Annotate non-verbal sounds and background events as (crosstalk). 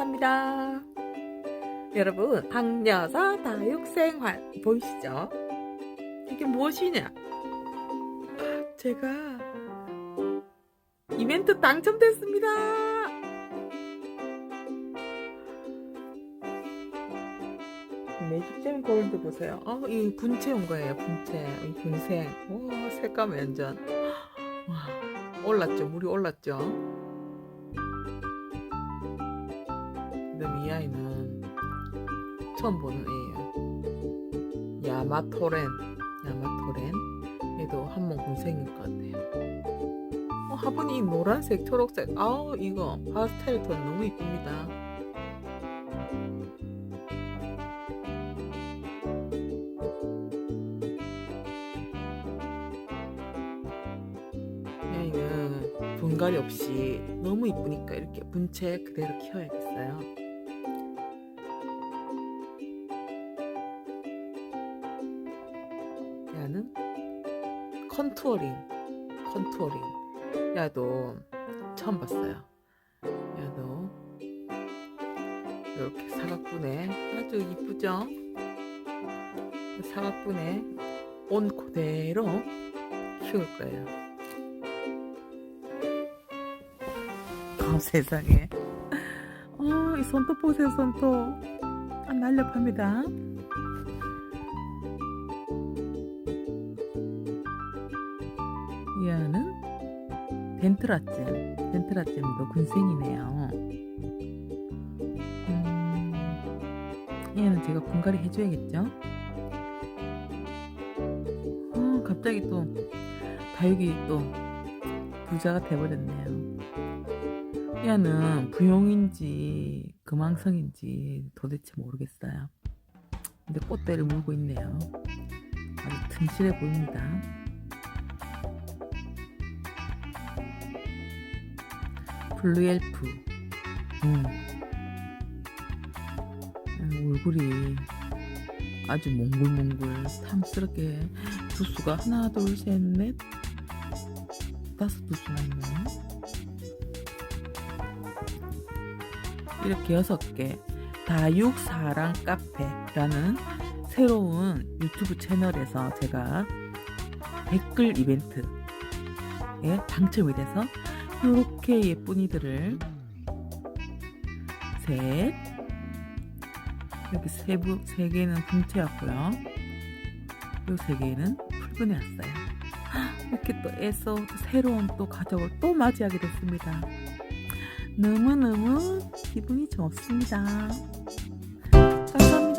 감사합니다. 여러분, 악여사 다육생활 보이시죠? 이게 무엇이냐? 아, 제가 이벤트 당첨됐습니다. 매직잼 골드 보세요. 어, 이 분체 온 거예요. 분체, 이 분생. 오, 색감 완전. 와, 올랐죠. 물이 올랐죠. 그다음 이 아이는 처음 보는 애예요. 야마토렌, 야마토렌. 얘도 한몸 군생인 것 같아요. 어, 화분이 이 노란색, 초록색. 아우 이거 파스텔 톤 너무 이쁩니다. 분갈이 없이 너무 이쁘니까 이렇게 분체 그대로 키워야겠어요. 야는 컨투어링, 컨투어링. 야도 처음 봤어요. 야도 이렇게 사각분에 아주 이쁘죠? 사각분에 온 그대로 키울 거예요. 어, (laughs) 세상에. 어, 이 손톱 보세요, 손톱. 아, 날렵합니다. 얘는 덴트라잼. 덴트라잼도 군생이네요. 음, 얘는 제가 분갈이 해줘야겠죠? 어, 갑자기 또 다육이 또 부자가 돼버렸네요. 얘는 부용인지 금왕성인지 도대체 모르겠어요. 근데 꽃대를 물고 있네요. 아주 튼실해 보입니다. 블루엘프. 음. 음, 얼굴이 아주 몽글몽글 탐스럽게 두수가 하나 둘 셋 넷 다섯 두수나 있네요. 이렇게 여섯 개 다육사랑 카페라는 새로운 유튜브 채널에서 제가 댓글 이벤트에 당첨이 돼서 이렇게 예쁜이들을 셋 여기 세부 세 개는 분체였고요. 요 세 개는 풀분해 왔어요. 이렇게 또 애써 또 새로운 또 가족을 또 맞이하게 됐습니다. 너무너무 기분이 좋습니다. 감사합니다.